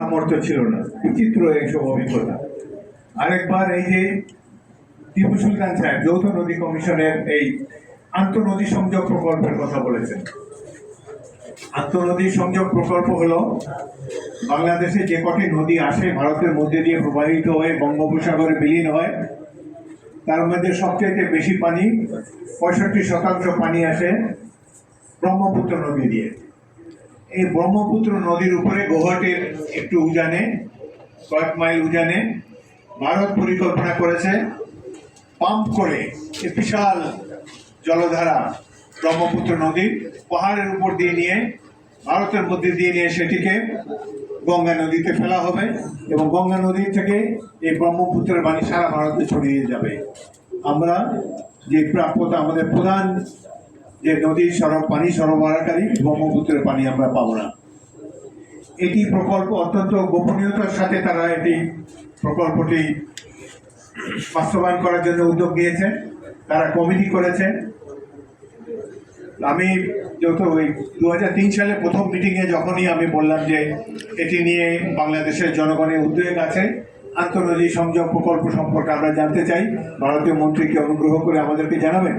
সামর্থ্য ছিল না, বিচিত্র এইসব অভিজ্ঞতা। আরেকবার এই যে টিপু সুলতান সাহেব, যৌথ নদী কমিশনের এই আন্তঃনদী সংযোগ প্রকল্পের কথা বলেছেন। আন্তঃনদী সংযোগ প্রকল্প হলো, বাংলাদেশে যে কটি নদী আসে ভারতের মধ্যে দিয়ে প্রবাহিত হয়ে বঙ্গোপসাগরে বিলীন হয়, তার মধ্যে সবচেয়ে বেশি পানি পঁয়ষট্টি শতাংশ পানি আসে ব্রহ্মপুত্র নদী দিয়ে। এই ব্রহ্মপুত্র নদীর উপরে গৌহাটির একটু উজানে, কয়েক মাইল উজানে ভারত পরিকল্পনা করেছে পাম্প করে এই বিশাল জলধারা ব্রহ্মপুত্র নদী পাহাড়ের উপর দিয়ে নিয়ে, ভারতের মধ্যে দিয়ে নিয়ে সেটিকে গঙ্গা নদীতে ফেলা হবে এবং গঙ্গা নদী থেকে এই ব্রহ্মপুত্রের পানি সারা ভারতে ছড়িয়ে যাবে। আমরা যে প্রাপ্যতা আমাদের প্রধান যে নদীর সরব, পানি সরবরাহকারী ব্রহ্মপুত্রের পানি আমরা পাবো না। এটি প্রকল্প অত্যন্ত গোপনীয়তার সাথে তারা এটি প্রকল্পটি বাস্তবায়ন করার জন্য উদ্যোগ নিয়েছে। তারা কমিটি করেছে। আমি যত ওই দু হাজার তিন সালে প্রথম মিটিংয়ে যখনই আমি বললাম যে এটি নিয়ে বাংলাদেশের জনগণের উদ্বেগ আছে আন্তর্জাতিক সংযোগ প্রকল্প সম্পর্কে আমরা জানতে চাই। ভারতীয় মন্ত্রীকে অনুগ্রহ করে আমাদেরকে জানাবেন?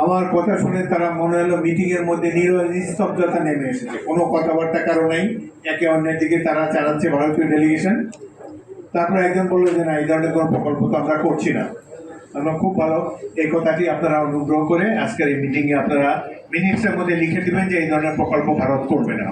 আমার কথা শুনে তারা মনে হলো মিটিং এর মধ্যে নিস্তব্ধতা নেমে এসেছে। কোনো কথাবার্তা কারও নেই, একে অন্যের দিকে তারা চালাচ্ছে ভারতীয় ডেলিগেশন তারপরে একজন বলল যে, না, এই ধরনের কোনো প্রকল্প তো আমরা করছি না। আমরা খুব ভালো, এই কথাটি আপনারা অনুগ্রহ করে আজকের এই মিটিংয়ে আপনারা মিনিটসের মধ্যে লিখে দেবেন যে, এই ধরনের প্রকল্প ভারত করবে না।